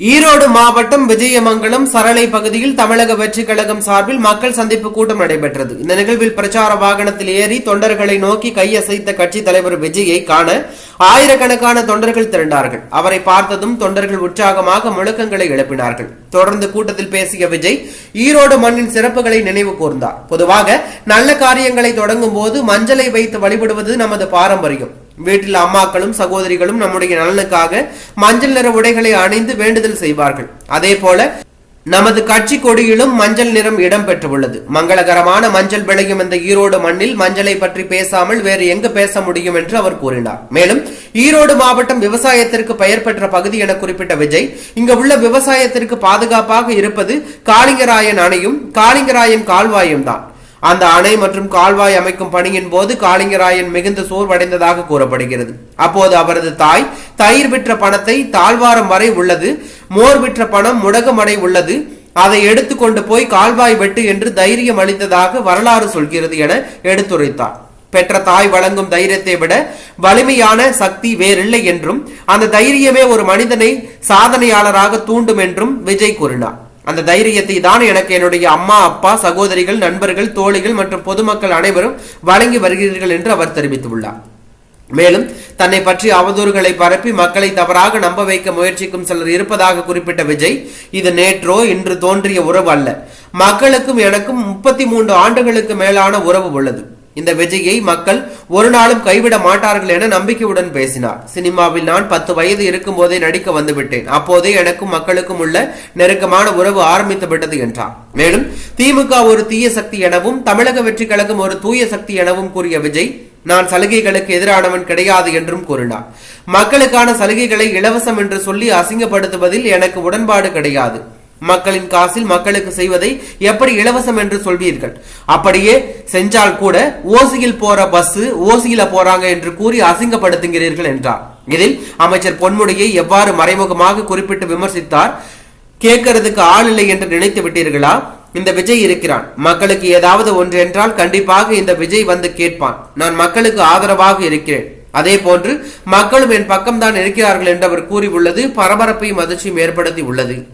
ஈரோடு மாவட்டம் விஜயமங்கலம் சரளை பகுதியில் தமிழக வெற்றிக் கழகம் சார்பில் மக்கள் சந்திப்பு கூட்டம் நடைபெற்றது. இந்த நிகழ்வில் பிரச்சார வாகனத்தில் ஏறி தொண்டர்களை நோக்கி கையசைத்த கட்சி தலைவர் விஜயை காண ஆயிரக்கணக்கான தொண்டர்கள் திரண்டார்கள். அவரை பார்த்ததும் தொண்டர்கள் உற்சாகமாக முழக்கங்களை எழுப்பினார்கள். தொடர்ந்து கூட்டத்தில் பேசிய விஜய் ஈரோடு மண்ணின் சிறப்புகளை நினைவு கூர்ந்தார். பொதுவாக நல்ல காரியங்களை தொடங்கும் போது மஞ்சளை வைத்து வழிபடுவது நமது பாரம்பரியம். வீட்டில் அம்மாக்களும் சகோதரிகளும் நம்முடைய நலனுக்காக மஞ்சள் நிற உடைகளை அணிந்து வேண்டுதல் செய்வார்கள். அதே போல நமது கட்சி கொடியிலும் மஞ்சள் நிறம் இடம்பெற்றுள்ளது. மங்களகரமான மஞ்சள் விளையும் இந்த ஈரோடு மண்ணில் மஞ்சளை பற்றி பேசாமல் வேறு எங்கு பேச முடியும் என்று அவர் கூறினார். மேலும் ஈரோடு மாவட்டம் விவசாயத்திற்கு பெயர் பெற்ற பகுதி என குறிப்பிட்ட விஜய் இங்கு உள்ள விவசாயத்திற்கு பாதுகாப்பாக இருப்பது காளிங்கராயன் அணையும் காளிங்கராயன் கால்வாயும் தான். அந்த அணை மற்றும் கால்வாய் அமைக்கும் பணியின் போது காளிங்கராயன் மிகுந்த சோர்வடைந்ததாக கூறப்படுகிறது. அப்போது அவரது தாய் தயிர் விற்ற பணத்தை தாழ்வாரம் வரை உள்ளது மோர் விற்ற பணம் முடகமடை உள்ளது அதை எடுத்துக்கொண்டு போய் கால்வாய் வெட்டு என்று தைரியம் அளித்ததாக வரலாறு சொல்கிறது என எடுத்துரைத்தார். பெற்ற தாய் வழங்கும் தைரியத்தை விட வலிமையான சக்தி வேறில்லை என்றும் அந்த தைரியமே ஒரு மனிதனை சாதனையாளராக தூண்டும் என்றும் விஜய் கூறினார். அந்த தைரியத்தை தான் எனக்கு என்னுடைய அம்மா அப்பா சகோதரிகள் நண்பர்கள் தோழிகள் மற்றும் பொதுமக்கள் அனைவரும் வழங்கி வருகிறீர்கள் என்று அவர் தெரிவித்துள்ளார் மேலும் தன்னை பற்றி அவதூறுகளை பரப்பி மக்களை தவறாக நம்ப வைக்க முயற்சிக்கும் சிலர் இருப்பதாக குறிப்பிட்ட விஜய் இது நேற்றோ இன்று தோன்றிய உறவு அல்ல. மக்களுக்கும் எனக்கும் முப்பத்தி மூன்று ஆண்டுகளுக்கு மேலான உறவு உள்ளது. இந்த விஜயை மக்கள் ஒரு நாளும் கைவிட மாட்டார்கள் என நம்பிக்கையுடன் பேசினார். சினிமாவில் நான் பத்து வயது இருக்கும் போதே நடிக்க வந்துவிட்டேன். அப்போதே எனக்கும் மக்களுக்கும் உள்ள நெருக்கமான உறவு ஆரம்பித்து விட்டது என்றார். மேலும் திமுக ஒரு தீய சக்தி எனவும் தமிழக வெற்றி கழகம் ஒரு தூய சக்தி எனவும் கூறிய விஜய் நான் சலுகைகளுக்கு எதிரானவன் கிடையாது என்றும் கூறினார். மக்களுக்கான சலுகைகளை இலவசம் என்று சொல்லி அசிங்கப்படுத்துவதில் எனக்கு உடன்பாடு கிடையாது. மக்களின் காசில் மக்களுக்கு செய்வதை எப்படி இலவசம் என்று சொல்வீர்கள்? அப்படியே செஞ்சால் கூட ஓசியில் போற பஸ் ஓசியில போறாங்க என்று கூறி அசிங்கப்படுத்துகிறீர்கள் என்றார். இதில் அமைச்சர் பொன்முடியை எவ்வாறு மறைமுகமாக குறிப்பிட்டு விமர்சித்தார்? கேட்கறதுக்கு ஆள் இல்லை என்று நினைத்து விட்டீர்களா? இந்த விஜய் இருக்கிறான். மக்களுக்கு ஏதாவது ஒன்று என்றால் கண்டிப்பாக இந்த விஜய் வந்து கேட்பான். நான் மக்களுக்கு ஆதரவாக இருக்கிறேன். அதே போன்று மக்களும் என் பக்கம்தான் இருக்கிறார்கள் என்று அவர் கூறியுள்ளது. பரபரப்பையும் அதிர்ச்சியும் ஏற்படுத்தி உள்ளது.